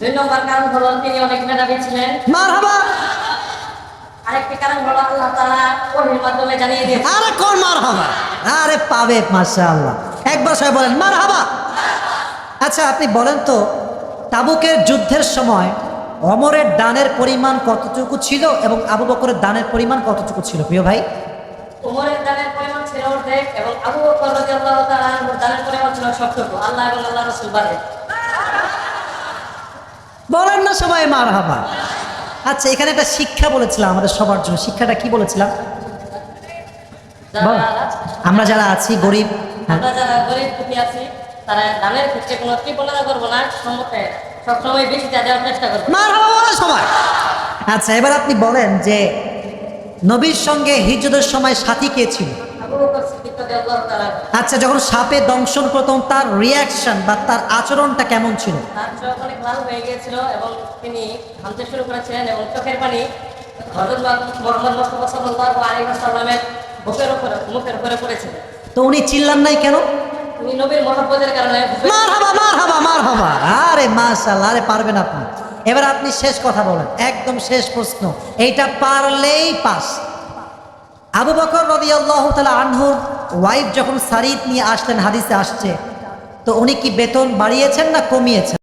দুই নম্বর কারণ হলো তিনি অনেক মেধাবী ছিলেন। মার হাবা আরেকটি কারণ হলো আল্লাহ তাআলা ওহির মাধ্যমে জানিয়ে দিয়েছেন। আরে কোন পাবে একবার সবাই বলেন মার আচ্ছা আপনি বলেন তো তাবুকের যুদ্ধের সময় অমরের দানের পরিমাণ কতটুকু ছিল এবং আবু বকরের দানের পরিমাণ কতটুকু ছিল? প্রিয় ভাই? দানের পরিমাণ ছিল অর্ধেক এবং আবু বকর রাদিয়াল্লাহু দানের পরিমাণ ছিল সবটুকু আল্লাহ এবং আল্লাহ রাসূল বাদে। বলেন না সবাই মার হাবা আচ্ছা এখানে একটা শিক্ষা বলেছিলাম আমাদের সবার জন্য। শিক্ষাটা কি বলেছিলাম? আমরা যারা আছি গরিব হ্যাঁ। আমরা যারা গরিব দুঃখী আছি তারা দানের ক্ষেত্রে কোনো কৃপণতা করব না সম্মুখে সবসময় বেশি দেওয়ার চেষ্টা করব। মার হাবা সবাই। আচ্ছা এবার আপনি বলেন যে নবীর সঙ্গে হিজরতের সময় সাথী কে ছিল? আচ্ছা যখন সাপে দংশন প্রথম তার রিয়াকশন বা তার আচরণটা কেমন ছিল? তার চোখ অনেক লাল হয়ে গিয়েছিল এবং তিনি হামতে শুরু করেছিলেন এবং চোখের পানি হযরত মুহাম্মদ মুস্তাফা সাল্লাল্লাহু আলাইহি ওয়াসাল্লামের বুকের উপরে মুখের উপরে পড়েছিল। তো উনি চিল্লান নাই কেন? তিনি নবীর মহব্বতের কারণে আরে মাশাল্লাহ আরে পারবেন আপনি। এবার আপনি শেষ কথা বলেন একদম শেষ প্রশ্ন। এইটা পারলেই পাস। আবু বকর রবি আল্লাহ তালা আনহুর ওয়াইফ যখন সারিদ নিয়ে আসলেন, হাদিসে আসছে, তো উনি কি বেতন বাড়িয়েছেন না কমিয়েছেন?